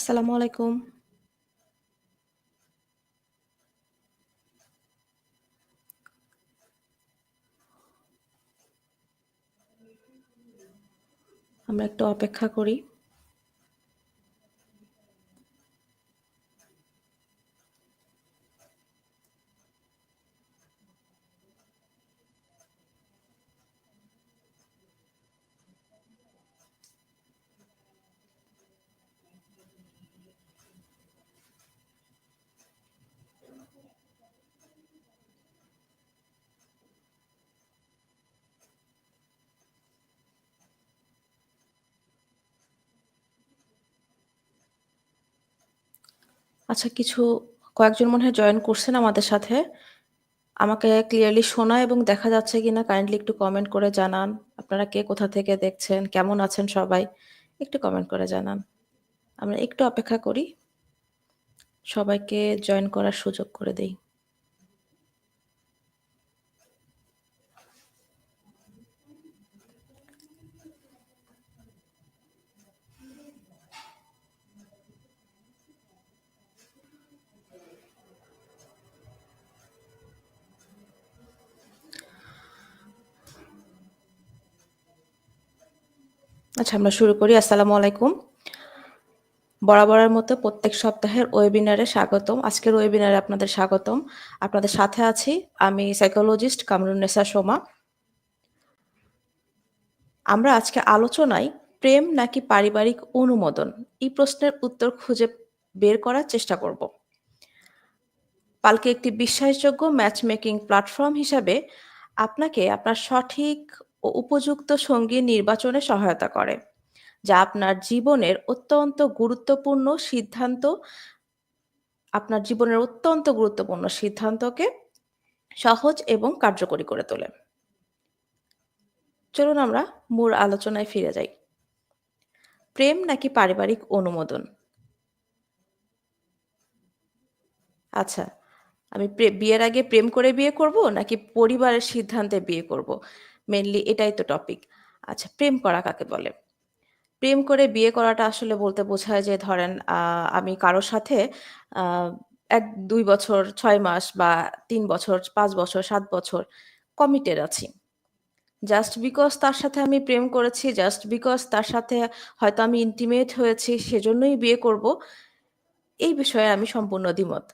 আসসালামু আলাইকুম। আমরা একটু অপেক্ষা করি। আচ্ছা কিছু কয়েকজন মনে হয় জয়েন করছেন আমাদের সাথে। আমাকে ক্লিয়ারলি শোনা এবং দেখা যাচ্ছে কিনা কাইন্ডলি একটু কমেন্ট করে জানান। আপনারা কে কোথা থেকে দেখছেন, কেমন আছেন সবাই? একটু কমেন্ট করে জানান। আমরা একটু অপেক্ষা করি। সবাইকে জয়েন করার সুযোগ করে দেই। আচ্ছা আমরা শুরু করি। আসসালামু আলাইকুম। বরাবরের মতো প্রত্যেক সপ্তাহের ওয়েবিনারে স্বাগতম। আজকের ওয়েবিনারে আপনাদের স্বাগতম। আপনাদের সাথে আছি আমি সাইকোলজিস্ট কামরুন্নেসা সোমা। আমরা আজকে আলোচনায় প্রেম নাকি পারিবারিক অনুমোদন এই প্রশ্নের উত্তর খুঁজে বের করার চেষ্টা করব। পালকে একটি বিশ্বাসযোগ্য ম্যাচ মেকিং প্ল্যাটফর্ম হিসাবে আপনাকে আপনার সঠিক ও উপযুক্ত সঙ্গী নির্বাচনে সহায়তা করে। যা আপনার জীবনের অত্যন্ত গুরুত্বপূর্ণ সিদ্ধান্ত আপনার জীবনের অত্যন্ত গুরুত্বপূর্ণ সিদ্ধান্তকে সহজ এবং কার্যকরী করে তোলে। চলুন আমরা মূল আলোচনায় ফিরে যাই। প্রেম নাকি পারিবারিক অনুমোদন? আচ্ছা, আমি বিয়ের আগে প্রেম করে বিয়ে করব নাকি পরিবারের সিদ্ধান্তে বিয়ে করব? মেইনলি এটাই তো টপিক। আচ্ছা, প্রেম করা কাকে বলে? প্রেম করে বিয়ে করাটা আসলে বলতে বোঝায় যে ধরেন আমি কারোর সাথে এক ১-২ বছর, ছয় মাস বা তিন বছর, পাঁচ বছর, সাত বছর কমিটেড আছি। জাস্ট বিকজ তার সাথে আমি প্রেম করেছি, জাস্ট বিকজ তার সাথে হয়তো আমি ইন্টিমেট হয়েছি সেজন্যই বিয়ে করব। এই বিষয়ে আমি সম্পূর্ণ দ্বিমত।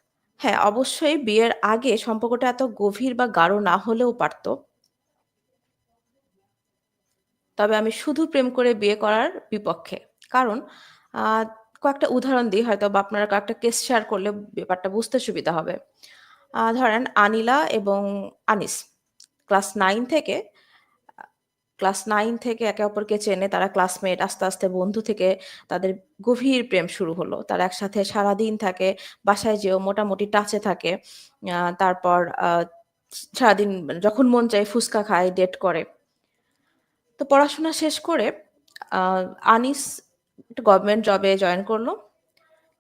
হ্যাঁ, অবশ্যই বিয়ের আগে সম্পর্কটা এত গভীর বা গাঢ় না হলেও পারত। তবে আমি শুধু প্রেম করে বিয়ে করার বিপক্ষে। কারণ কয়েকটা উদাহরণ দিই হয়তো বা আপনারা কয়েকটা কেস শেয়ার করলে ব্যাপারটা বুঝতে সুবিধা হবে। ধরেন আনিলা এবং আনিস ক্লাস নাইন থেকে ক্লাস নাইন থেকে একে অপরকে চেনে, তারা ক্লাসমেট। আস্তে, আস্তে বন্ধু থেকে তাদের গভীর প্রেম শুরু হলো। তারা একসাথে সারাদিন থাকে, বাসায় যেয়েও মোটামুটি টাচে থাকে। তারপর সারাদিন যখন মন চায় ফুচকা খায়, ডেট করে। তো পড়াশোনা শেষ করে আনিস একটা গভর্নমেন্ট জবে জয়েন করল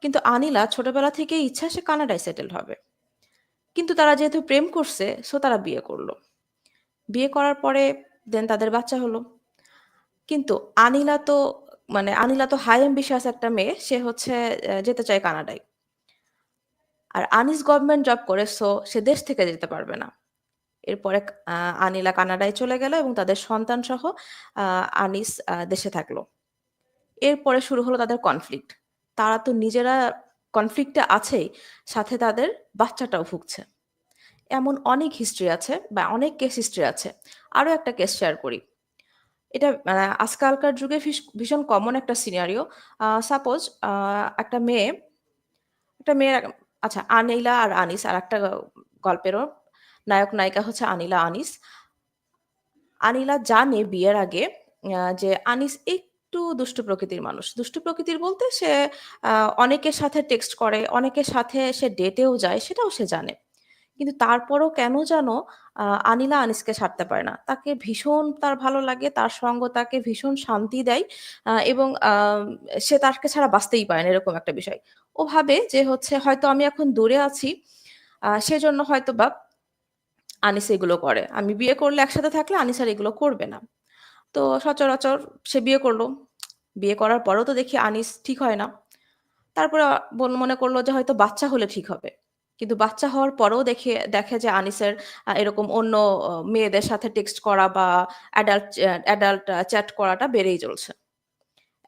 কিন্তু আনিলা ছোটবেলা থেকেই ইচ্ছা সে কানাডায় সেটেল হবে। কিন্তু তারা যেহেতু প্রেম করছে, সো তারা বিয়ে করল বিয়ে করার পরে দেন তাদের বাচ্চা হলো। কিন্তু আনিলা তো মানে আনিলা তো হাই অ্যাম্বিশিয়াস একটা মেয়ে। সে হচ্ছে যেতে চায় কানাডায়। আর আনিস গভর্নমেন্ট জব করে সো সে দেশ থেকে যেতে পারবে না। এরপরে আনিলা কানাডায় চলে গেল এবং তাদের সন্তানসহ আ আনিস দেশে থাকল। এরপরে শুরু হলো তাদের কনফ্লিক্ট। তারা তো নিজেরা কনফ্লিক্টে আছেই, সাথে তাদের বাচ্চাটাও ভুগছে। এমন অনেক হিস্ট্রি আছে বা অনেক কেস হিস্ট্রি আছে। আরও একটা কেস শেয়ার করি। এটা আজকালকার যুগে ভীষণ কমন একটা সিনারিও। সাপোজ একটা মেয়ে একটা মেয়ের আচ্ছা আনিলা আর আনিস আর একটা গল্পেরও নায়ক নায়িকা হচ্ছে আনিলা, আনিস। আনিলা জানে বিয়ের আগে যে আনিস একটু দুষ্টু প্রকৃতির মানুষ। দুষ্টু প্রকৃতির বলতে সে অনেকের সাথে টেক্সট করে, অনেকের সাথে সে ডেটেও যায় সেটাও সে জানে। কিন্তু তারপরও কেন যেন আনিলা আনিসকে ছাড়তে পারে না। তাকে ভীষণ তার ভালো লাগে, তার সঙ্গ তাকে ভীষণ শান্তি দেয় এবং সে তাকে ছাড়া বাঁচতেই পারে না এরকম একটা বিষয়। ও ভাবে যে হচ্ছে হয়তো আমি এখন দূরে আছি, সেজন্য হয়তো হয়তোবা আনিস এগুলো করে। আমি বিয়ে করলে একসাথে থাকলে আনিস আর এগুলো করবে না। তো সচরাচর সে বিয়ে করল বিয়ে করার পরেও তো দেখি আনিস ঠিক হয় না। তারপরে বল মনে করল যে হয়তো বাচ্চা হলে ঠিক হবে। কিন্তু বাচ্চা হওয়ার পরেও দেখে দেখে যে আনিসের এরকম অন্য মেয়েদের সাথে টেক্সট করা বা অ্যাডাল্ট অ্যাডাল্ট চ্যাট করাটা বেড়েই চলছে।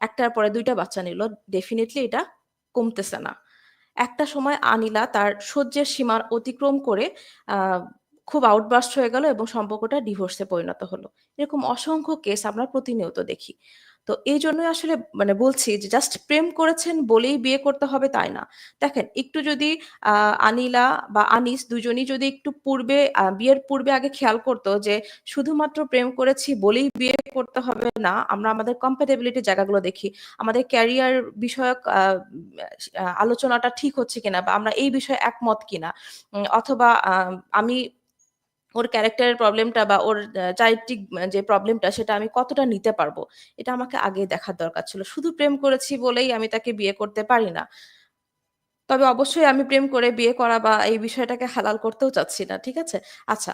একটার পরে দুইটা বাচ্চা নিল। ডেফিনেটলি এটা কমতেছে না। একটা সময় আনিলা তার সহ্যের সীমা অতিক্রম করে খুব আউটবার্স্ট হয়ে গেল এবং সম্পর্কটা ডিভোর্সে পরিণত হলো। এরকম অসংখ্য কেস আমরা প্রতিনিয়ত দেখি। তো এই জন্যই আসলে মানে বলছি যে জাস্ট প্রেম করেছেন বলেই বিয়ে করতে হবে তাই না। দেখেন, একটু যদি আনিলা বা আনিস দুজনই যদি একটু পূর্বে বিয়ের পূর্বে আগে খেয়াল করত যে শুধুমাত্র প্রেম করেছি বলেই বিয়ে করতে হবে না। আমরা আমাদের কম্প্যাটিবিলিটি জায়গাগুলো দেখি। আমাদের ক্যারিয়ার বিষয়ক আলোচনাটা ঠিক হচ্ছে কিনা বা আমরা এই বিষয়ে একমত কিনা। অথবা আমি ওর ক্যারেক্টারের প্রবলেমটা বা ওর চারিত্রিক যে প্রবলেমটা সেটা আমি কতটা নিতে পারব। এটা আমাকে আগে দেখার দরকার ছিল। শুধু প্রেম করেছি বলেই আমি তাকে বিয়ে করতে পারি না। তবে অবশ্যই আমি প্রেম করে বিয়ে করা বা এই বিষয়টাকে হালাল করতেও চাচ্ছি না। ঠিক আছে? আচ্ছা।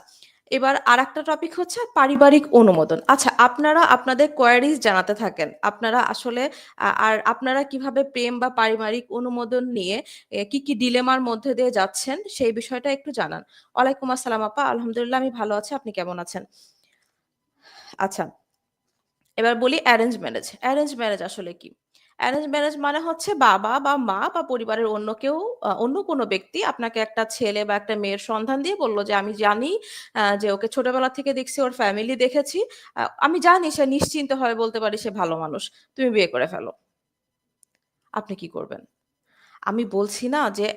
এবার আরেকটা টপিক হচ্ছে পারিবারিক অনুমোদন। আচ্ছা আপনারা আপনাদের কোয়েরিজ জানাতে থাকেন। আপনারা আসলে আর আপনারা কীভাবে প্রেম বা পারিবারিক অনুমোদন নিয়ে কি, কি ডিলেমার মধ্যে দিয়ে যাচ্ছেন সেই বিষয়টা একটু জানান। ওয়ালাইকুম আসসালাম আপা। আলহামদুলিল্লাহ আমি ভালো আছি। আপনি কেমন আছেন? আচ্ছা। এবার বলি অ্যারেঞ্জ ম্যারেজ। অ্যারেঞ্জ ম্যারেজ আসলে কি? অ্যারেঞ্জ ম্যারেজ মানে হচ্ছে বাবা বা মা বা পরিবারের অন্য কেউ অন্য কোনো ব্যক্তি আপনাকে একটা ছেলে বা একটা মেয়ের সন্ধান দিয়ে বলল যে, "আমি জানি যে ওকে ছোটবেলা থেকে দেখছি, ওর ফ্যামিলি দেখেছি। আমি জানি সে নিশ্চিন্ত নিশ্চিন্তভাবে বলতে পারি সে ভালো মানুষ। তুমি বিয়ে করে ফেলো।" আপনি কি করবেন? আমি বলছি না যে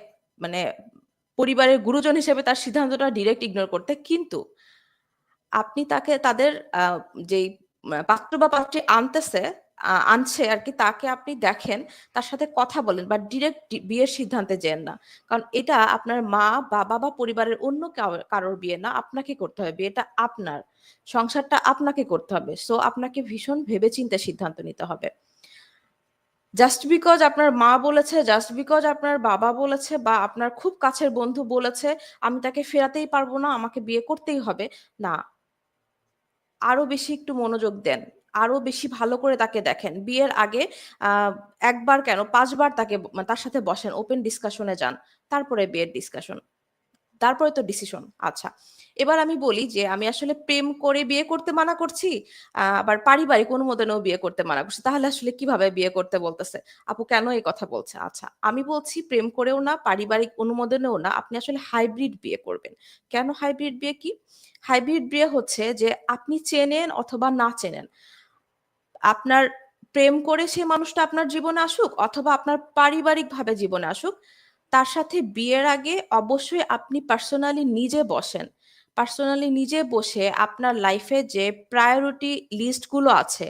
মানে পরিবারের গুরুজন হিসেবে তার সিদ্ধান্তটা ডিরেক্ট ইগনোর করতে। কিন্তু আপনি তাকে তাদের যেই পাত্র বা পাত্রী আনতেছে আ আর কি তাকে আপনি দেখেন, তার সাথে কথা বলেন বা ডিরেক্ট বিয়ের সিদ্ধান্তে যেন না। কারণ এটা আপনার মা, বাবা বা পরিবারের অন্য কারোর বিয়ে না, আপনাকে করতে হবে। বিয়েটা আপনার। সংসারটা আপনাকে করতে হবে। সো আপনাকে ভীষণ ভেবে-চিন্তে সিদ্ধান্ত নিতে হবে। জাস্ট বিকজ আপনার মা বলেছে, জাস্ট বিকজ আপনার বাবা বলেছে বা আপনার খুব কাছের বন্ধু বলেছে, আমি তাকে ফেরাতেই পারব না, আমাকে বিয়ে করতেই হবে। না। আরও বেশি একটু মনোযোগ দেন। আরও বেশি ভালো করে তাকে দেখেন। বিয়ের আগে ১ কেন পাঁচবার তাকে তার সাথে বসেন, ওপেন ডিসকাশনে যান। তারপরে বিয়ের ডিসকাশন। তারপরে তো ডিসিশন। আচ্ছা। এবার আমি বলি যে আমি আসলে প্রেম করে বিয়ে করতে মানা করছি, আবার পারিবারিক অনুমোদনেও বিয়ে করতে মানা করছি। তাহলে আসলে কীভাবে বিয়ে করতে বলতেছে? আপু কেন এই কথা বলছে? আচ্ছা, আমি বলছি প্রেম করেও না, পারিবারিক অনুমোদনেও না, আপনি আসলে হাইব্রিড বিয়ে করবেন। কেন হাইব্রিড বিয়ে কি? হাইব্রিড বিয়ে হচ্ছে যে আপনি চেনেন অথবা না চেনেন। আপনার প্রেম করে সে মানুষটা আপনার জীবনে আসুক অথবা আপনার পারিবারিকভাবে জীবনে আসুক, তার সাথে বিয়ের আগে অবশ্যই আপনি পার্সোনালি নিজে বসেন। পার্সোনালি নিজে বসে আপনার লাইফে যে প্রায়োরিটি লিস্টগুলো আছে,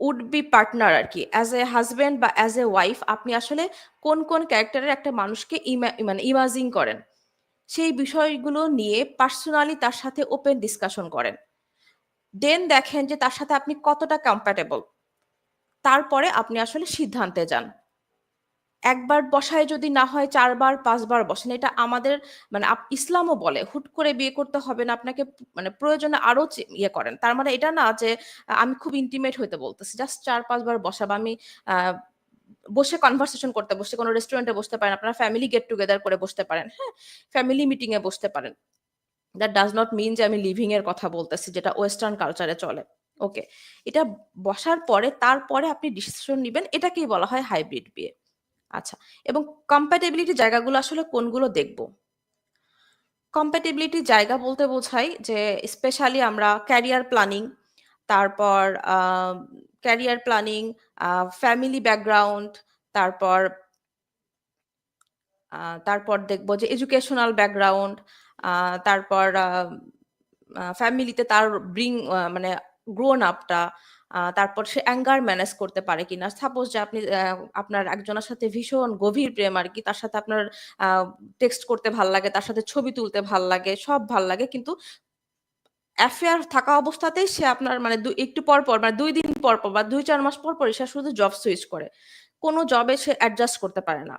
উড বি পার্টনার আর কি অ্যাজ এ হাজব্যান্ড বা অ্যাজ এ ওয়াইফ আপনি আসলে কোন, কোন ক্যারেক্টারের একটা মানুষকে মানে ইমাজিন করেন। সেই বিষয়গুলো নিয়ে পার্সোনালি তার সাথে ওপেন ডিসকাশন করেন। দেন দেখেন যে তার সাথে আপনি কতটা কম্প্যাটেবল। তারপরে আপনি আসলে সিদ্ধান্তে যান। একবার বসায় যদি না হয় চারবার, পাঁচবার বসেন। এটা আমাদের মানে ইসলামও বলে, হুট করে বিয়ে করতে হবে না। আপনাকে মানে প্রয়োজনে আরও ইয়ে করেন। তার মানে এটা না যে আমি খুব ইন্টিমেট হইতে বলতেছি। জাস্ট ৪-৫ বার বসা বা আমি বসে কনভারসেশন করতে, বসে কোনো রেস্টুরেন্টে বসতে পারেন। আপনারা ফ্যামিলি গেট টুগেদার করে বসতে পারেন। হ্যাঁ? ফ্যামিলি মিটিং এ বসতে পারেন। দ্যাট ডাস নট মিন যে আমি লিভিং এর কথা বলতেছি যেটা ওয়েস্টার্ন কালচারে চলে। ওকে। এটা বসার পরে তারপরে আপনি ডিসিশন নিবেন। এটাকেই বলা হয় হাইব্রিড বিয়ে। আচ্ছা। এবং কম্প্যাটেবিলিটি জায়গাগুলো আসলে কোনগুলো দেখব? কম্প্যাটেবিলিটি জায়গা বলতে বোঝাই যে স্পেশালি আমরা ক্যারিয়ার প্ল্যানিং, তারপর ক্যারিয়ার প্ল্যানিং, ফ্যামিলি ব্যাকগ্রাউন্ড, তারপর তারপর দেখব যে এডুকেশনাল ব্যাকগ্রাউন্ড, তারপর ফ্যামিলিতে তার ব্রিং মানে গ্রোন আপটা তারপর সে অ্যাঙ্গার ম্যানেজ করতে পারে কিনা। সাপোজ যে আপনি আপনার একজনের সাথে ভীষণ গভীর প্রেম আর কি তার সাথে আপনার টেক্সট করতে ভালো লাগে, তার সাথে ছবি তুলতে ভালো লাগে, সব ভালো লাগে। কিন্তু অ্যাফেয়ার থাকা অবস্থাতেই সে আপনার মানে একটু পর, পর মানে দুই দিন পর, পর বা ২-৪ মাস পর, পর সে শুধু জব সুইচ করে। কোনো জবে সে অ্যাডজাস্ট করতে পারে না।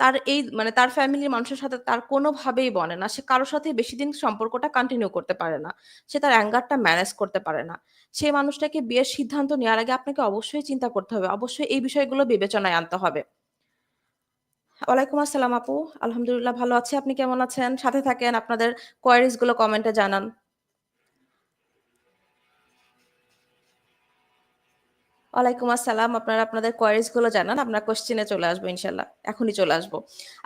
তার এই মানে তার ফ্যামিলির মানুষের সাথে তার কোনভাবেই বনে না। সে কারও সাথেই বেশিদিন সম্পর্কটা কন্টিনিউ করতে পারে না। সে তার অ্যাঙ্গারটা ম্যানেজ করতে পারে না। সেই মানুষটাকে বিয়ের সিদ্ধান্ত নেওয়ার আগে আপনাকে অবশ্যই চিন্তা করতে হবে। অবশ্যই এই বিষয়গুলো বিবেচনায় আনতে হবে। ওয়ালাইকুম আসসালাম আপু। আলহামদুলিল্লাহ ভালো আছি। আপনি কেমন আছেন? সাথে থাকেন। আপনাদের কোয়েরিজগুলো কমেন্টে জানান। ওয়ালাইকুম আসসালাম। আপনারা আপনাদের কোয়েরিজগুলো জানান। আমরা কোয়েশ্চেন এ চলে আসব ইনশাল্লাহ এখনই চলে আসব।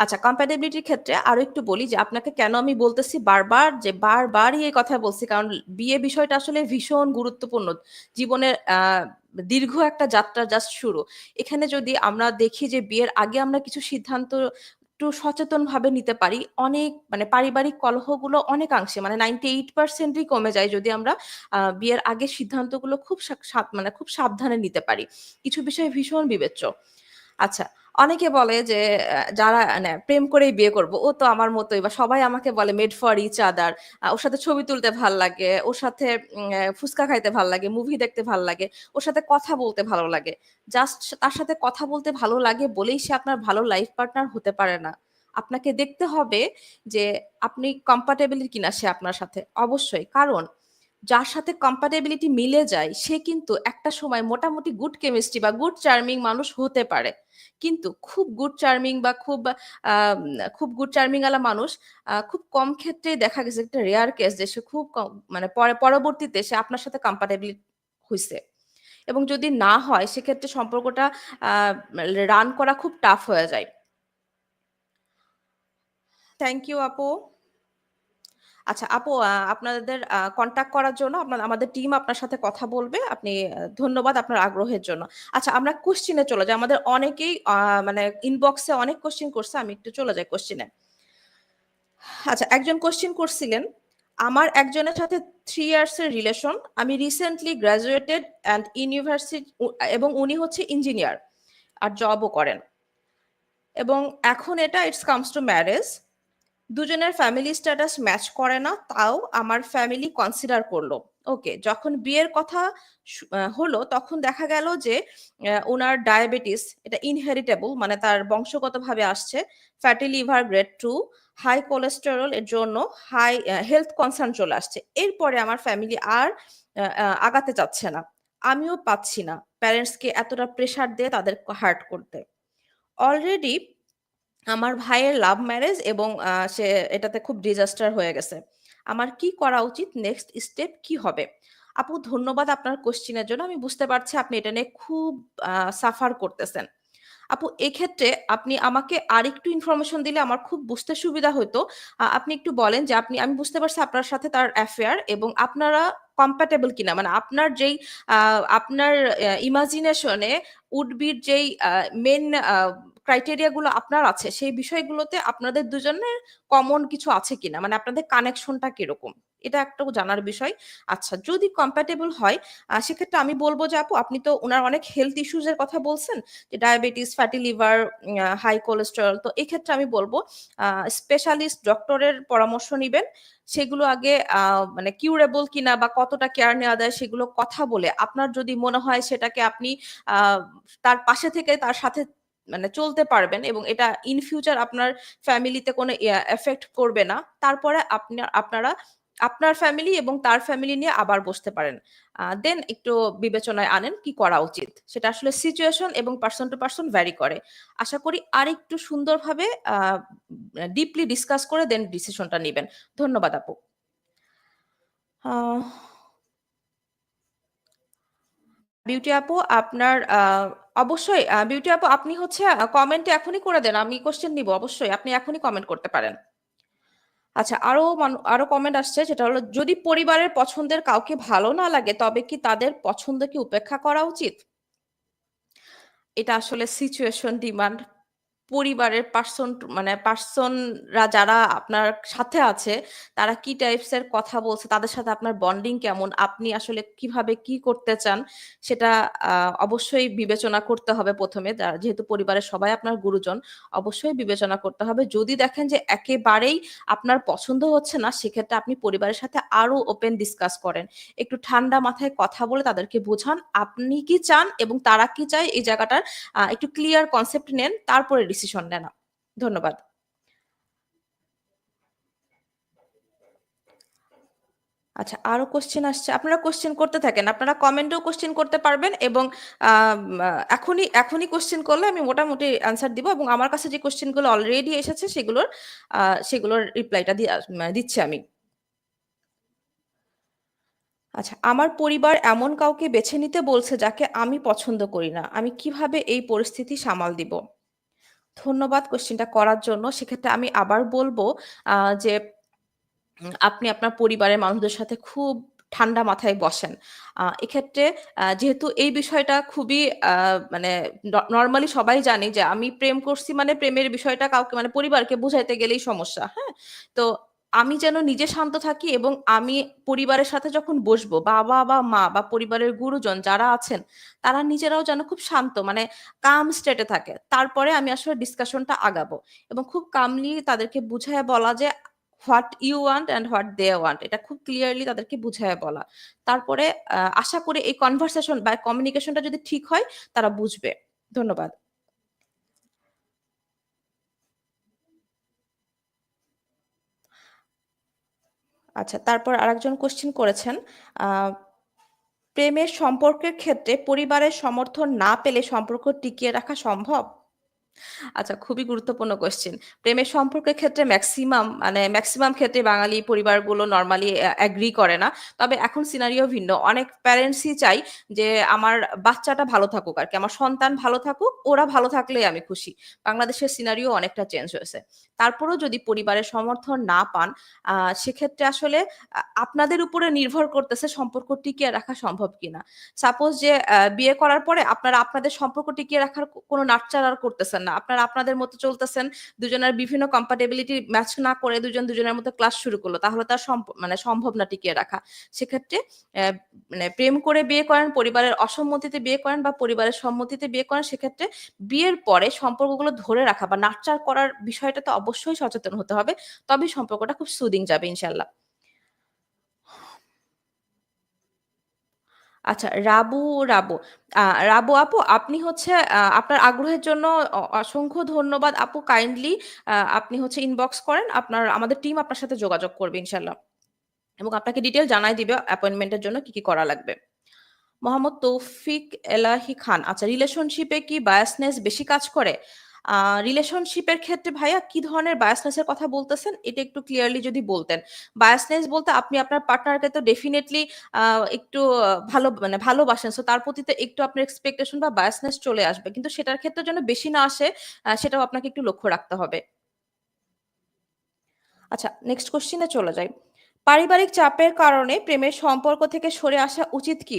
আচ্ছা কম্প্যাটিবিলিটির ক্ষেত্রে আরও একটু বলি যে, আপনাকে কেন আমি বলতেছি বারবার যে, বারবারই এই কথা বলছি। কারণ বিয়ে বিষয়টা আসলে ভীষণ গুরুত্বপূর্ণ। জীবনের দীর্ঘ একটা যাত্রা জাস্ট শুরু। এখানে যদি আমরা দেখি যে, বিয়ের আগে আমরা কিছু সিদ্ধান্ত একটু সচেতনভাবে নিতে পারি। অনেক মানে পারিবারিক কলহগুলো অনেকাংশে মানে নাইনটি এইট পার্সেন্টই কমে যায় যদি আমরা বিয়ের আগে সিদ্ধান্তগুলো খুব মানে খুব সাবধানে নিতে পারি। কিছু বিষয়ে ভীষণ বিবেচ্য। আচ্ছা, অনেকে বলে যে যারা মানে প্রেম করেই বিয়ে করব। ও তো আমার মতোই বা সবাই আমাকে বলে মেড ফর ইচ আদার। ওর সাথে ছবি তুলতে ভালো লাগে, ওর সাথে ফুচকা খাইতে ভালো লাগে, মুভি দেখতে ভালো লাগে, ওর সাথে কথা বলতে ভালো লাগে। জাস্ট তার সাথে কথা বলতে ভালো লাগে বলেই সে আপনার ভালো লাইফ পার্টনার হতে পারে না। আপনাকে দেখতে হবে যে আপনি কম্প্যাটেবল কিনা সে আপনার সাথে। অবশ্যই। কারণ যার সাথে কম্প্যাটেবিলিটি মিলে যায়, সে কিন্তু একটা সময় মোটামুটি গুড কেমিস্ট্রি বা গুড চার্মিং মানুষ হতে পারে। কিন্তু খুব গুড চার্মিং বা খুব খুব গুড চার্মিং আলা মানুষ খুব কম ক্ষেত্রেই দেখা গেছে একটা রেয়ার কেস যে সে খুব মানে পরে, পরবর্তীতে সে আপনার সাথে কম্প্যাটেবল হয়েছে এবং যদি না হয়, সেক্ষেত্রে সম্পর্কটা রান করা খুব টাফ হয়ে যায়। থ্যাংক ইউ আপু। আচ্ছা আপু আপনাদের কনট্যাক্ট করার জন্য আপনার আমাদের টিম আপনার সাথে কথা বলবে। আপনি ধন্যবাদ আপনার আগ্রহের জন্য। আচ্ছা আমরা কোয়েশ্চেন এ চলে যাই। আমাদের অনেকেই মানে ইনবক্সে অনেক কোয়েশ্চেন করছে। আমি একটু চলে যাই কোয়েশ্চেন এ। আচ্ছা একজন কোয়েশ্চেন করছিলেন, আমার একজনের সাথে থ্রি ইয়ার্স এর রিলেশন। আমি রিসেন্টলি গ্রাজুয়েটেড অ্যান্ড ইউনিভার্সিটি এবং উনি হচ্ছে ইঞ্জিনিয়ার। আর জবও করেন। এবং এখন এটা ইটস কামস টু ম্যারেজ। দুজনের ফ্যামিলি স্ট্যাটাস ম্যাচ করে না। তাও আমার ফ্যামিলি কনসিডার করল ওকে। যখন বিয়ের কথা হলো তখন দেখা গেল যে ওনার ডায়াবেটিস এটা ইনহেরিটেবল মানে তার বংশগতভাবে আসছে। Fatty liver grade 2, high cholesterol এর জন্য হাই হেলথ কনসার্ন চলে আসছে। এরপরে আমার ফ্যামিলি আর আগাতে চাচ্ছে না। আমিও পাচ্ছি না। প্যারেন্টস কে এতটা প্রেশার দিয়ে তাদের হার্ট করতে। অলরেডি আমার ভাইয়ের লাভ ম্যারেজ এবং সে এটাতে খুব ডিজাস্টার হয়ে গেছে। আমার কি করা উচিত? নেক্সট স্টেপ কি হবে? আপু, ধন্যবাদ আপনার কোয়েশ্চেন এর জন্য। আমি বুঝতে পারছি আপনি এটা নিয়ে খুব সাফার করতেছেন। আপু, এক্ষেত্রে আপনি আমাকে আরেকটু ইনফরমেশন দিলে আমার খুব বুঝতে সুবিধা হইতো। আপনি একটু বলেন যে আপনি, আমি বুঝতে পারছি আপনার সাথে তার অ্যাফেয়ার এবং আপনারা কম্প্যাটেবল কিনা। মানে আপনার যেই আপনার ইমাজিনেশনে ইমাজিনেশন এ উড বি যেই আ মেইন আ ক্রাইটেরিয়া গুলো আপনার আছে সেই বিষয়গুলোতে আপনাদের দুজনের কমন কিছু আছে কিনা? মানে আপনাদের কানেকশনটা কীরকম? এটা একটা জানার বিষয়। আচ্ছা যদি কম্প্যাটেবল হয় সেক্ষেত্রে আমি বলব যে আপু আপনি তো ওনার অনেক হেলথ ইস্যুস এর কথা বলছেন। যে diabetes, fatty liver, high cholesterol. তো এক্ষেত্রে আমি বলব স্পেশালিস্ট ডক্টরের পরামর্শ নিবেন। সেগুলো আগে মানে কিউরেবল কিনা বা কতটা কেয়ার নেওয়া দেয় সেগুলো কথা বলে আপনার যদি মনে হয় সেটাকে আপনি তার পাশে থেকে তার সাথে মানে চলতে পারবেন এবং এটা ইন ফিউচার আপনার ফ্যামিলিতে কোনো এফেক্ট করবে না। তারপরে আপনা, আপনারা, আপনার ফ্যামিলি এবং তার ফ্যামিলি নিয়ে আবার বসতে পারেন। দেন একটু বিবেচনায় আনেন কি করা উচিত। সেটা আসলে সিচুয়েশন এবং পার্সন টু পার্সন ভ্যারি করে। আশা করি আরেকটু সুন্দরভাবে ডিপলি ডিসকাস করে দেন ডিসিশনটা নেবেন ধন্যবাদ আপু। বিউটি আপু, আপনার অবশ্যই বিউটি আপু, আপনি হচ্ছে কমেন্ট এখনই করে দেন। আমি কোয়েশ্চেন নিব, অবশ্যই। আপনি এখনই কমেন্ট করতে পারেন। আচ্ছা আরও আরও কমেন্ট আসছে, যেটা হলো, যদি পরিবারের পছন্দের কাউকে ভালো না লাগে, তবে কি তাদের পছন্দকে উপেক্ষা করা উচিত? এটা আসলে সিচুয়েশন ডিমান্ড পরিবারের পার্সন মানে পারসন রা যারা আপনার সাথে আছে, তারা কি টাইপস এর কথা বলছে, তাদের সাথে আপনার বন্ডিং কেমন, আপনি আসলে কীভাবে কি করতে চান, সেটা অবশ্যই বিবেচনা করতে হবে ১ম এ। যেহেতু পরিবারের সবাই আপনার গুরুজন, অবশ্যই বিবেচনা করতে হবে। যদি দেখেন যে একেবারেই আপনার পছন্দ হচ্ছে না, সেক্ষেত্রে আপনি পরিবারের সাথে আরও ওপেন ডিসকাস করেন। একটু ঠান্ডা মাথায় কথা বলে তাদেরকে বোঝান আপনি কি চান এবং তারা কি চায় এই জায়গাটার একটু ক্লিয়ার কনসেপ্ট নেন, তারপরে ডিসিশন নেন। ধন্যবাদ। আচ্ছা, আরও কোশ্চেন আসছে। আপনারা কোশ্চেন করতে থাকেন। আপনারা কমেন্টেও কোশ্চেন করতে পারবেন এবং এখনই এখনই কোশ্চেন করলে আমি মোটামুটি অ্যান্সার দিব এবং আমার কাছে যে কোশ্চেনগুলো অলরেডি এসেছে সেগুলোর সেগুলোর রিপ্লাইটা দিচ্ছি আমি। আচ্ছা, আমার পরিবার এমন কাউকে বেছে নিতে বলছে যাকে আমি পছন্দ করি না। আমি কীভাবে এই পরিস্থিতি সামাল দিব? ধন্যবাদ কোশ্চেনটা করার জন্য। সেক্ষেত্রে আমি আবার বলব যে আপনি আপনার পরিবারের মানুষদের সাথে খুব ঠান্ডা মাথায় বসেন। এক্ষেত্রে যেহেতু এই বিষয়টা খুবই মানে নর্মালি সবাই জানি যে আমি প্রেম করছি মানে প্রেমের বিষয়টা কাউকে মানে পরিবারকে বুঝাইতে গেলেই সমস্যা। হ্যাঁ? তো আমি যেন নিজে শান্ত থাকি এবং আমি পরিবারের সাথে যখন বসবো, বাবা বা মা বা পরিবারের গুরুজন যারা আছেন, তারা নিজেরাও যেন খুব শান্ত মানে কাম স্টেট থাকে। তারপরে আমি আসলে ডিসকাশনটা আগাবো এবং খুব কামলি তাদেরকে বুঝাইয়া বলা যে what you want and what they want এটা খুব ক্লিয়ারলি তাদেরকে বুঝাইয়া বলা। তারপরে আশা করি এই কনভারসেশন বা কমিউনিকেশনটা যদি ঠিক হয় তারা বুঝবে। ধন্যবাদ। আচ্ছা, তারপর আরেকজন কোশ্চেন করেছেন। প্রেমের সম্পর্কের ক্ষেত্রে পরিবারের সমর্থন না পেলে সম্পর্ক টিকিয়ে রাখা সম্ভব? আচ্ছা, খুবই গুরুত্বপূর্ণ কোয়েশ্চেন। প্রেমের সম্পর্কের ক্ষেত্রে ম্যাক্সিমাম মানে ম্যাক্সিমাম ক্ষেত্রে বাঙালি পরিবারগুলো নরমালি অ্যা এগ্রি করে না। তবে এখন সিনারিও ভিন্ন। অনেক প্যারেন্টসই চাই যে আমার বাচ্চাটা ভালো থাকুক আর কি আমার সন্তান ভালো থাকুক, ওরা ভালো থাকলেই আমি খুশি। বাংলাদেশের সিনারিও অনেকটা চেঞ্জ হয়েছে। তারপরেও যদি পরিবারের সমর্থন না পান, সেক্ষেত্রে আসলে আপনাদের উপরে নির্ভর করতেছে সম্পর্ক টিকিয়ে রাখা সম্ভব কিনা। সাপোজ যে বিয়ে করার পরে আপনারা আপনাদের সম্পর্ক টিকিয়ে রাখার কোনো নাড়চাড় আর করতেছেন না। আপনারা আপনাদের মতো চলতেছেন। দুজনের বিভিন্ন compatibility ম্যাচ না করে দুজন দুজনের মতো ক্লাস শুরু করল। তাহলে তো আর সম্প মানে সম্ভব না টিকিয়ে রাখা। সেক্ষেত্রে মানে প্রেম করে বিয়ে করেন, পরিবারের অসম্মতিতে বিয়ে করেন বা পরিবারের সম্মতিতে বিয়ে করেন, সেক্ষেত্রে বিয়ের পরে সম্পর্কগুলো ধরে রাখা বা নাড়চাড় করার বিষয়টা তো অবশ্যই সচেতন হতে হবে। তবেই সম্পর্কটা খুব সুদিং যাবে ইনশাআল্লাহ। আচ্ছা, রাবু, রাবু। রাবু আপু আপনি হচ্ছে আপনার আগ্রহের জন্য অসংখ্য ধন্যবাদ আপু। কাইন্ডলি আপনি হচ্ছে ইনবক্স করেন। আপনার আমাদের টিম আপনার সাথে যোগাযোগ করবে ইনশাল্লাহ এবং আপনাকে ডিটেল জানাই দিবে অ্যাপয়েন্টমেন্টের জন্য কি, কি করা লাগবে। মোহাম্মদ তৌফিক এলাহি খান। আচ্ছা রিলেশনশিপে কি বায়াসনেস বেশি কাজ করে? আ রিলেশনশিপ এর ক্ষেত্রে ভাইয়া কি ধরনের বায়াসনেস এর কথা বলতেছেন? এটা একটু ক্লিয়ারলি যদি বলতেন। বায়াসনেস বলতে আপনি আপনার পার্টনারকে তো ডেফিনেটলি একটু ভালো মানে ভালোবাসেন। সো তার প্রতি তো একটু আপনার এক্সপেকটেশন বা বায়াসনেস চলে আসবে। কিন্তু সেটার ক্ষেত্রে যেন বেশি না আসে সেটাও আপনাকে একটু লক্ষ্য রাখতে হবে। আচ্ছা নেক্সট কোয়েশ্চেন এ চলে যাই। পারিবারিক চাপের কারণে প্রেমের সম্পর্ক থেকে সরে আসা উচিত কি?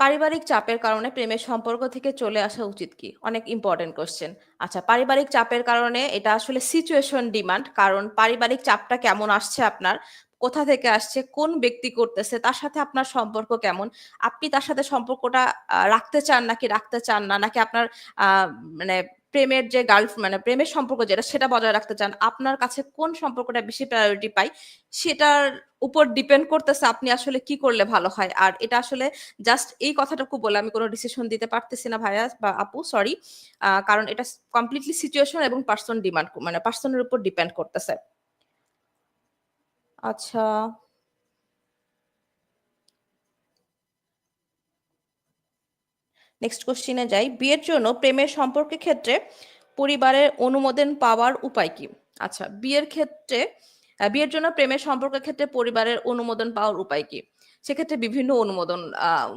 পারিবারিক চাপের কারণে প্রেমের সম্পর্ক থেকে চলে আসা উচিত কি? অনেক ইম্পর্টেন্ট কোশ্চেন আচ্ছা পারিবারিক চাপের কারণে এটা আসলে সিচুয়েশন ডিমান্ড। কারণ পারিবারিক চাপটা কেমন আসছে আপনার, কোথা থেকে আসছে, কোন ব্যক্তি করতেছে, তার সাথে আপনার সম্পর্ক কেমন? আপনি তার সাথে সম্পর্কটা রাখতে চান নাকি রাখতে চান না? নাকি আপনার মানে প্রেমের যে গার্লফ মানে প্রেমের সম্পর্ক যেটা, সেটা বজায় রাখতে চান। আপনার কাছে কোন সম্পর্কটা বেশি প্রায়োরিটি পায় সেটার উপর ডিপেন্ড করতেছে আপনি আসলে কি করলে ভালো হয়। আর এটা আসলে জাস্ট এই কথাটুকু বলে আমি কোনো ডিসিশন দিতে পারতেছি না ভাইয়া বা আপু সরি। কারণ এটা কমপ্লিটলি সিচুয়েশন এবং পারসন ডিমান্ড মানে পার্সনের উপর ডিপেন্ড করতেছে। আচ্ছা। নেক্সট কোয়েশ্চেন এ যাই। বিয়ের জন্য প্রেমের সম্পর্কের ক্ষেত্রে পরিবারের অনুমোদন পাওয়ার উপায় কি? আচ্ছা, বিয়ের ক্ষেত্রে বিয়ের জন্য প্রেমের সম্পর্কের ক্ষেত্রে পরিবারের অনুমোদন পাওয়ার উপায় কি? সেক্ষেত্রে বিভিন্ন অনুমোদন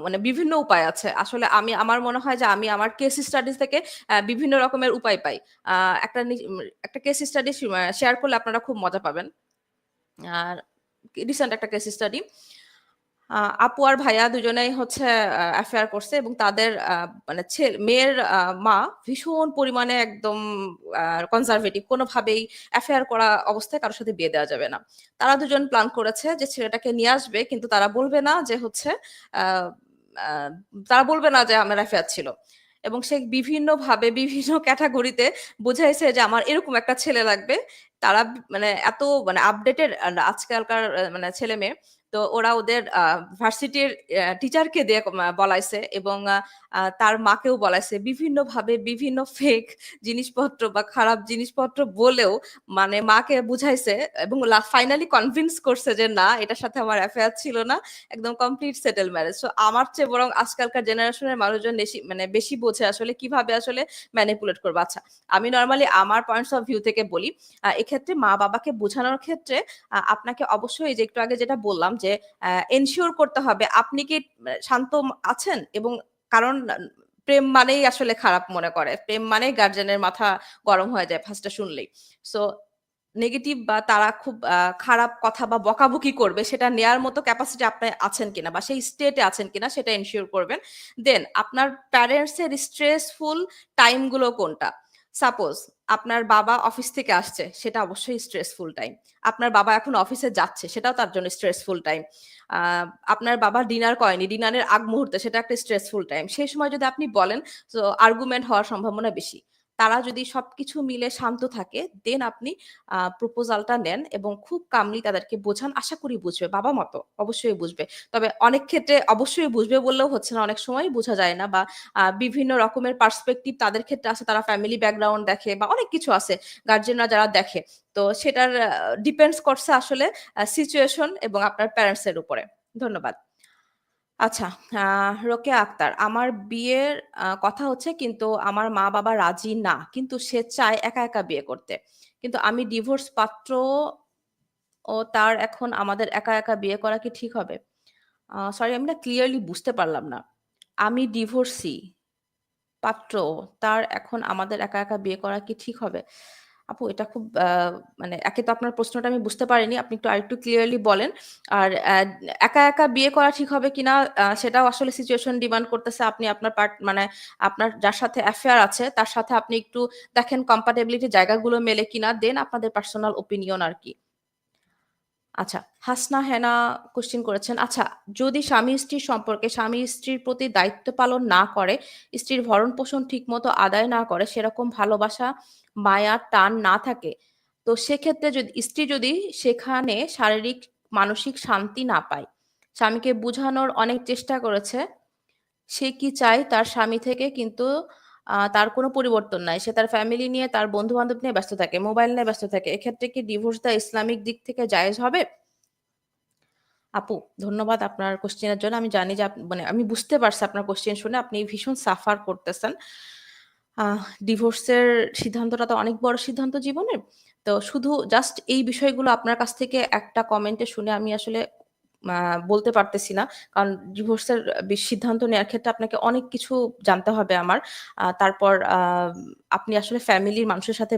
মানে বিভিন্ন উপায় আছে। আসলে আমি আমার মনে হয় যে আমি আমার কেস স্টাডিজ থেকে বিভিন্ন রকমের উপায় পাই। একটা একটা কেস স্টাডি শেয়ার করলে আপনারা খুব মজা পাবেন। আর রিসেন্ট একটা কেস স্টাডি। আপু আর ভাইয়া দুজনেই হচ্ছে অ্যাফেয়ার করছে এবং তাদের মানে ছে, মেয়ের মা ভীষণ পরিমাণে একদম কনজারভেটিভ কোনোভাবেই অ্যাফেয়ার করা অবস্থায় কারোর সাথে বিয়ে দেওয়া যাবে না। তারা দুজন প্ল্যান করেছে যে ছেলেটাকে নিয়ে আসবে কিন্তু তারা বলবে না যে হচ্ছে তারা বলবে না যে আমার অ্যাফেয়ার ছিল। এবং সে বিভিন্নভাবে, বিভিন্ন ক্যাটাগরিতে বুঝাইছে যে আমার এরকম একটা ছেলে লাগবে। তারা মানে এত মানে আপডেটেড আজকালকার মানে ছেলে-মেয়ে। তো ওরা ওদের ভার্সিটির টিচারকে দিয়ে বলাইছে এবং তার মাকেও বলাইছে। বিভিন্নভাবে বিভিন্ন ফেক জিনিসপত্র বা খারাপ জিনিসপত্র বলেও মানে মাকে বুঝাইছে এবং ফাইনালি কনভিন্স করছে যে, "না, এটার সাথে আমার অ্যাফেয়ার ছিল না। একদম কমপ্লিট সেটেল ম্যারেজ।" সো আমার চেয়ে বরং আজকালকার জেনারেশনের মানুষজন বেশি মানে বেশি বোঝে আসলে কীভাবে আসলে ম্যানিপুলেট করব আচ্ছা, আমি নরমালি আমার পয়েন্টস অফ ভিউ থেকে বলি। এক্ষেত্রে মা-বাবাকে বোঝানোর ক্ষেত্রে আপনাকে অবশ্যই যে একটু আগে যেটা বললাম যে, এনশিওর করতে হবে আপনি কি শান্ত আছেন এবং কারণ প্রেম মানেই আসলে খারাপ মনে করে। প্রেম মানেই গার্জেনের মাথা গরম হয়ে যায় ফার্স্ট এ শুনলেই। সো নেগেটিভ বা তারা খুব খারাপ কথা বা বকাবকি করবে সেটা নেয়ার মতো ক্যাপাসিটি আপনি আছেন কিনা বা সেই স্টেটে আছেন কিনা সেটা এনশিওর করবেন। দেন আপনার প্যারেন্টস এর স্ট্রেসফুল টাইমগুলো কোনটা? সাপোজ আপনার বাবা অফিস থেকে আসছে, সেটা অবশ্যই স্ট্রেসফুল টাইম। আপনার বাবা এখন অফিসে যাচ্ছে, সেটাও তার জন্য স্ট্রেসফুল টাইম। আপনার বাবা ডিনার করেনি, ডিনারের আগ মুহূর্তে সেটা একটা স্ট্রেসফুল টাইম। সেই সময় যদি আপনি বলেন, তো আর্গুমেন্ট হওয়ার সম্ভাবনা বেশি। তারা যদি সবকিছু মিলে শান্ত থাকে, দেন আপনি প্রপোজালটা নেন এবং খুব কামলি তাদেরকে বোঝান। আশা করি বুঝবে। বাবা মতো অবশ্যই বুঝবে। তবে অনেক ক্ষেত্রে অবশ্যই বুঝবে বললেও হচ্ছে না। অনেক সময় বোঝা যায় না বা বিভিন্ন রকমের পার্সপেক্টিভ তাদের ক্ষেত্রে আছে। তারা ফ্যামিলি ব্যাকগ্রাউন্ড দেখে বা অনেক কিছু আছে গার্জেনরা যারা দেখে। তো সেটার ডিপেন্ডস করছে আসলে সিচুয়েশন এবং আপনার প্যারেন্টস এর উপরে। ধন্যবাদ। আচ্ছা, আ রোকেয়া আক্তার, আমার বিয়ের কথা হচ্ছে কিন্তু আমার মা-বাবা রাজি না। কিন্তু সে চায় একা, একা বিয়ে করতে। কিন্তু আমি ডিভোর্স পাত্র ও তার এখন আমাদের একা, একা বিয়ে করা কি ঠিক হবে? সরি আমি না ক্লিয়ারলি বুঝতে পারলাম না। আমি ডিভোর্সি পাত্র, তার এখন আমাদের একা, একা বিয়ে করা কি ঠিক হবে? আপু এটা খুব মানে একে তো আপনার প্রশ্নটা আমি বুঝতে পারিনি। আপনি একটু আরেকটু ক্লিয়ারলি বলেন। আর একা, একা বিয়ে করা ঠিক হবে কিনা সেটাও আসলে সিচুয়েশন ডিমান্ড করতেছে। আপনি আপনার পার্ট মানে আপনার যার সাথে অ্যাফেয়ার আছে তার সাথে আপনি একটু দেখেন কম্প্যাটিবিলিটি জায়গাগুলো মেলে কিনা। দেন আপনাদের পার্সোনাল ওপিনিয়ন আর কি আচ্ছা, হাসনা হেনা কোয়েশ্চেন করেছেন। আচ্ছা, যদি স্বামী-স্ত্রীর সম্পর্কে স্বামী-স্ত্রীর প্রতি দায়িত্ব পালন না করে, স্ত্রীর ভরণ-পোষণ ঠিক মতো আদায় না করে, সেরকম ভালোবাসা, মায়া, টান না থাকে, তো সেক্ষেত্রে যদি স্ত্রী যদি সেখানে শারীরিক, মানসিক শান্তি না পায়, স্বামীকে বুঝানোর অনেক চেষ্টা করেছে, সে কি চায় তার স্বামী থেকে কিন্তু তার কোনো পরিবর্তন নাই। সে তার ফ্যামিলি নিয়ে, তার বন্ধু-বান্ধব নিয়ে ব্যস্ত থাকে, মোবাইল নিয়ে ব্যস্ত থাকে। এক্ষেত্রে কি ডিভোর্স দেওয়া ইসলামিক দিক থেকে জায়েজ হবে? আপু ধন্যবাদ আপনার কোয়েশ্চেন এর জন্য। আমি জানি যে মানে আমি বুঝতে পারছি আপনার কোয়েশ্চেন শুনে আপনি ভীষণ সাফার করতেছেন। ডিভোর্সের সিদ্ধান্তটা তো অনেক বড় সিদ্ধান্ত জীবনের। তো শুধু জাস্ট এই বিষয়গুলো আপনার কাছ থেকে একটা কমেন্টে শুনে আমি আসলে বলতে পারতেছি না। কারণ ডিভোর্সের সিদ্ধান্ত নেওয়ার ক্ষেত্রে আপনাকে অনেক কিছু জানতে হবে আমার। তারপর আপনি আসলে ফ্যামিলির মানুষের সাথে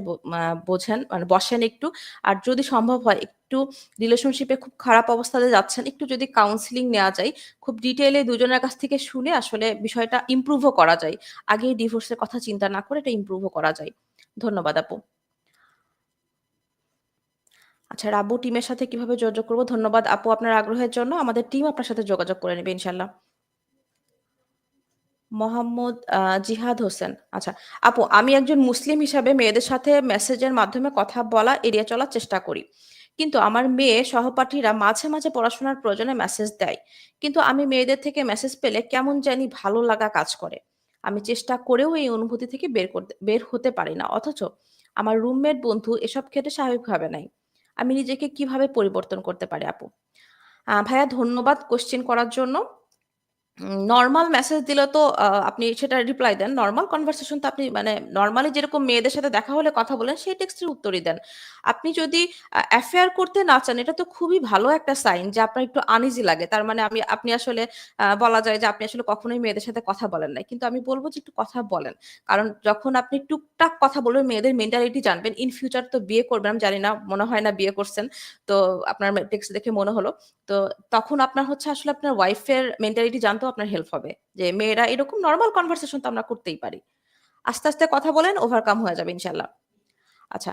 বোঝেন মানে বসেন একটু। আর যদি সম্ভব হয় একটু রিলেশনশিপে খুব খারাপ অবস্থাতে যাচ্ছেন, একটু যদি কাউন্সেলিং নেওয়া যায়, খুব ডিটেলে দুজনের কাছ থেকে শুনে আসলে বিষয়টা ইমপ্রুভ ও করা যায়। আগেই ডিভোর্স এর কথা চিন্তা না করে এটা ইমপ্রুভ ও করা যায়। ধন্যবাদ আপু। আচ্ছা, রাব্বু টিমের সাথে কীভাবে যোগাযোগ করব? ধন্যবাদ আপু আপনার আগ্রহের জন্য। আমাদের টিম আপনার সাথে যোগাযোগ করে নেবে ইনশাল্লাহ মোহাম্মদ জিহাদ হোসেন। আচ্ছা, আপু আমি একজন মুসলিম হিসাবে মেয়েদের সাথে মেসেজের মাধ্যমে কথা বলা এড়িয়ে চলার চেষ্টা করি। কিন্তু আমার মেয়ে সহপাঠীরা মাঝে, মাঝে পড়াশোনার প্রয়োজনে মেসেজ দেয়। কিন্তু আমি মেয়েদের থেকে মেসেজ পেলে কেমন জানি ভালো লাগা কাজ করে। আমি চেষ্টা করেও এই অনুভূতি থেকে বের করতে বের হতে পারি না। অথচ আমার রুমমেট বন্ধু এসব ক্ষেত্রে স্বাভাবিকভাবে নেয়। আমি নিজেকে কীভাবে পরিবর্তন করতে পারি আপু? ভাইয়া ধন্যবাদ কোশ্চেন করার জন্য। নরমাল মেসেজ দিলে তো আপনি সেটা রিপ্লাই দেন। নরমাল কনভারসেশন তো আপনি মানে নর্মালি যেরকম মেয়েদের সাথে দেখা হলে কথা বলেন সেই টেক্সটের উত্তরই দেন। আপনি যদি অ্যাফেয়ার করতে না চান এটা তো খুবই ভালো একটা সাইন যে আপনার একটু আনইজি লাগে। তার মানে আমি আপনি আসলে বলা যায় যে আপনি আসলে কখনোই মেয়েদের সাথে কথা বলেন নাই। কিন্তু আমি বলব যে একটু কথা বলেন। কারণ যখন আপনি টুকটাক কথা বলবেন মেয়েদের মেন্টালিটি জানবেন। ইন ফিউচার তো বিয়ে করবেন আমি জানি না, মনে হয় না বিয়ে করছেন। তো আপনার টেক্সট দেখে মনে হলো। তো তখন আপনার হচ্ছে আসলে আপনার ওয়াইফ মেন্টালিটি মেন্টালিটি জানতেও আপনার হেল্প হবে। যে মেয়েরা এরকম নর্মাল কনভারসেশন তো আমরা করতেই পারি। আস্তে, আস্তে কথা বলেন ওভারকাম হয়ে যাবে ইনশাল্লাহ আচ্ছা,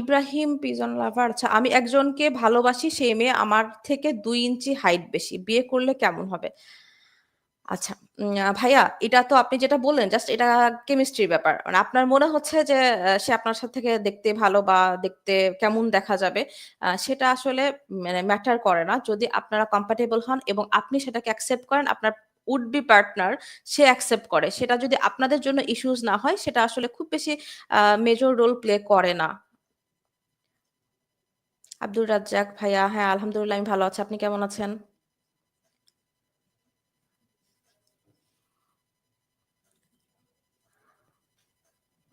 ইব্রাহিম পিজন লাভার আচ্ছা আমি একজনকে ভালোবাসি সেই মেয়ে আমার থেকে দুই ইঞ্চি হাইট বেশি। বিয়ে করলে কেমন হবে? আচ্ছা। ভাইয়া এটা তো আপনি যেটা বললেন জাস্ট এটা কেমিস্ট্রির ব্যাপার। মানে আপনার মনে হচ্ছে যে সে আপনার সাথে থেকে দেখতে ভালো বা দেখতে কেমন দেখা যাবে, সেটা আসলে মানে ম্যাটার করে না। যদি আপনারা কম্প্যাটেবল হন এবং আপনি সেটাকে অ্যাকসেপ্ট করেন, আপনার উড বি পার্টনার সে অ্যাকসেপ্ট করে। সেটা যদি আপনাদের জন্য ইস্যুস না হয়, সেটা আসলে খুব বেশি মেজর রোল প্লে করে না। আব্দুর রাজ্জাক ভাইয়া, হ্যাঁ, আলহামদুলিল্লাহ আমি ভালো আছি। আপনি কেমন আছেন?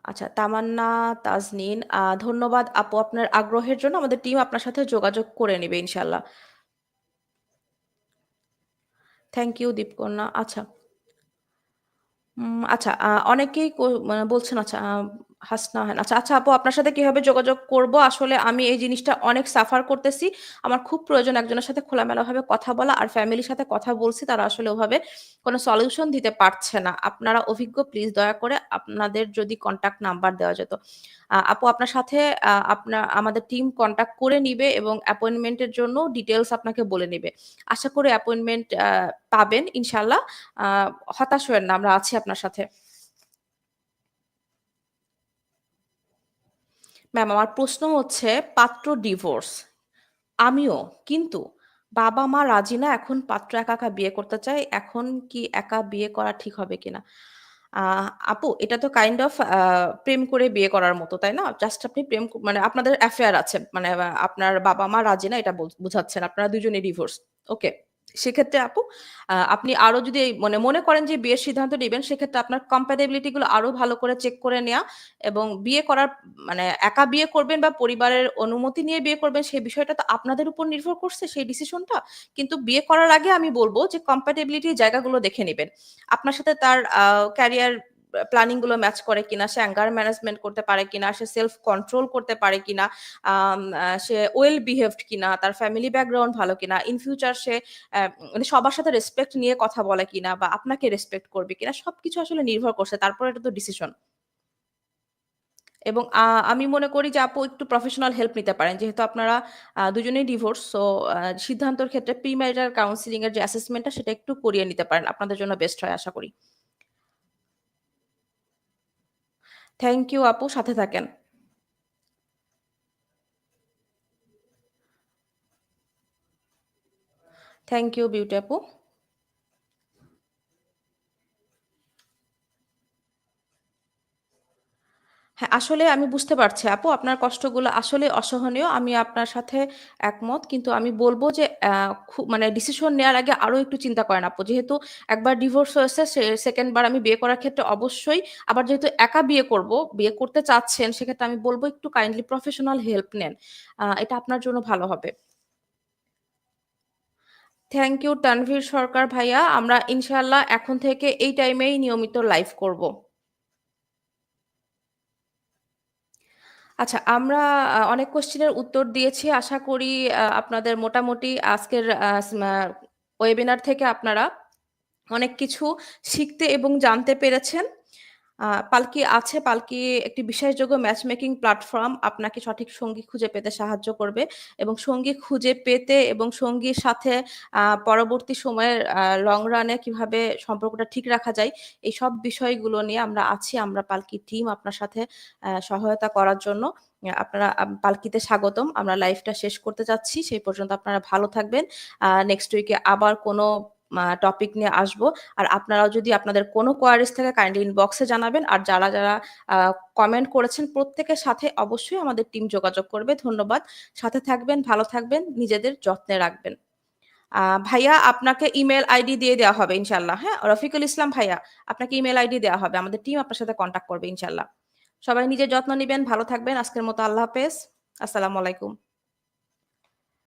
আচ্ছা, তামান্না তাজনিন ধন্যবাদ আপু আপনার আগ্রহের জন্য। আমাদের টিম আপনার সাথে যোগাযোগ করে নেবে ইনশাল্লাহ থ্যাংক ইউ দীপকন্যা। আচ্ছা। আচ্ছা, অনেকেই মানে বলছেন আচ্ছা হাসনা হান আচ্ছা, আচ্ছা আপু আপনার সাথে কীভাবে যোগাযোগ করব? আসলে আমি এই জিনিসটা অনেক সাফার করতেছি। আমার খুব প্রয়োজন একজনের সাথে খোলামেলাভাবে কথা বলা। আর ফ্যামিলির সাথে কথা বলছি তারা আসলে ওভাবে কোনো সলিউশন দিতে পারছে না। আপনারা অভিজ্ঞ প্লিজ দয়া করে আপনাদের যদি কনট্যাক্ট নাম্বার দেওয়া যেত। আপু আপনার সাথে আ আপনা আমাদের টিম কনট্যাক্ট করে নিবে এবং অ্যাপয়েন্টমেন্ট এর জন্য ডিটেলস আপনাকে বলে নিবে। আশা করি অ্যাপয়েন্টমেন্ট পাবেন ইনশাল্লাহ হতাশ হইয়েন না। আমরা আছি আপনার সাথে। ম্যাম আমার প্রশ্ন হচ্ছে পাত্র ডিভোর্স। আমিও। কিন্তু বাবা-মা রাজি না এখন পাত্র একা, একা বিয়ে করতে চায়। এখন কি একা বিয়ে করা ঠিক হবে কিনা? আপু এটা তো কাইন্ড অফ প্রেম করে বিয়ে করার মতো, তাই না? জাস্ট আপনি প্রেম মানে আপনাদের অ্যাফেয়ার আছে। মানে আপনার বাবা-মা রাজি না এটা বোঝ বুঝাচ্ছেন। আপনারা ২ জনই ডিভোর্স। ওকে। সেক্ষেত্রে আপু আপনি আরও যদি মানে মনে করেন যে বিয়ের সিদ্ধান্ত নেবেন, সেক্ষেত্রে আপনার কম্প্যাটেবিলিটি গুলো আরও ভালো করে চেক করে নেওয়া এবং বিয়ে করার মানে একা বিয়ে করবেন বা পরিবারের অনুমতি নিয়ে বিয়ে করবেন, সেই বিষয়টা তো আপনাদের উপর নির্ভর করছে, সেই ডিসিশনটা। কিন্তু বিয়ে করার আগে আমি বলব যে কম্প্যাটেবিলিটির জায়গাগুলো দেখে নেবেন আপনার সাথে তার ক্যারিয়ার আ প্ল্যানিংগুলো ম্যাচ করে কিনা, সে অ্যাঙ্গার ম্যানেজমেন্ট করতে পারে কিনা, সে সেলফ কন্ট্রোল করতে পারে কিনা, সে ওয়েল বিহেভড কিনা, তার ফ্যামিলি ব্যাকগ্রাউন্ড ভালো কিনা, ইন ফিউচার সে মানে সবার সাথে রেসপেক্ট নিয়ে কথা বলে কিনা বা আপনাকে রেসপেক্ট করবে কিনা সবকিছু আসলে নির্ভর করছে। তারপর এটা তো ডিসিশন। এবং আমি মনে করি যে আপু একটু প্রফেশনাল হেল্প নিতে পারেন। যেহেতু আপনারা দুজনেই ডিভোর্স সো সিদ্ধান্তর ক্ষেত্রে প্রি-ম্যারিটাল কাউন্সেলিং এর যে অ্যাসেসমেন্টটা সেটা একটু করিয়ে নিতে পারেন। আপনাদের জন্য বেস্ট হয় আশা করি। থ্যাংক ইউ আপু সাথে থাকেন। থ্যাংক ইউ বিউটি আপু। আসলে আমি বুঝতে পারছি আপু আপনার কষ্টগুলো আসলে অসহনীয়। আমি আপনার সাথে একমত। কিন্তু আমি বলব যে অ্যা খু মানে ডিসিশন নেওয়ার আগে আরও একটু চিন্তা করেন আপু। যেহেতু একবার ডিভোর্স হয়েছে সে 2nd বার আমি বিয়ে করার ক্ষেত্রে অবশ্যই আবার যেহেতু একা বিয়ে করব, বিয়ে করতে চাচ্ছেন সেক্ষেত্রে আমি বলব একটু কাইন্ডলি প্রফেশনাল হেল্প নেন। এটা আপনার জন্য ভালো হবে। থ্যাংক ইউ তানভীর সরকার ভাইয়া। আমরা ইনশাল্লাহ এখন থেকে এই টাইমেই নিয়মিত লাইভ করব। আচ্ছা, আমরা অনেক কোশ্চেনের উত্তর দিয়েছি। আশা করি আপনাদের মোটামুটি আজকের ওয়েবিনার থেকে আপনারা অনেক কিছু শিখতে এবং জানতে পেরেছেন। পালকি আছে। পালকি একটি বিশ্বাসযোগ্য ম্যাচ মেকিং প্ল্যাটফর্ম আপনাকে সঠিক সঙ্গী খুঁজে পেতে সাহায্য করবে এবং সঙ্গী খুঁজে পেতে এবং সঙ্গীর সাথে পরবর্তী সময়ের লং রানে কীভাবে সম্পর্কটা ঠিক রাখা যায়, এই সব বিষয়গুলো নিয়ে আমরা আছি। আমরা পালকি টিম আপনার সাথে সহায়তা করার জন্য। আপনারা পালকিতে স্বাগতম। আমরা লাইভটা শেষ করতে যাচ্ছি। সেই পর্যন্ত আপনারা ভালো থাকবেন। নেক্সট উইকে আবার কোনো টপিক নিয়ে আসব। আর আপনারাও যদি আপনাদের কোনো কোয়ারিজ থাকে কাইন্ডলি ইনবক্সে জানাবেন। আর যারা, যারা কমেন্ট করেছেন প্রত্যেকের সাথে অবশ্যই আমাদের টিম যোগাযোগ করবে। ধন্যবাদ। সাথে থাকবেন, ভালো থাকবেন, নিজেদের যত্নে রাখবেন। ভাইয়া আপনাকে ইমেল আইডি দিয়ে দেওয়া হবে ইনশাআল্লাহ, হ্যাঁ? রফিকুল ইসলাম ভাইয়া, আপনাকে ইমেল আইডি দেওয়া হবে। আমাদের টিম আপনার সাথে কন্ট্যাক্ট করবে ইনশাল্লাহ সবাই নিজের যত্ন নিবেন, ভালো থাকবেন। আজকের মতো আল্লাহ হাফেজ। আসসালামু আলাইকুম।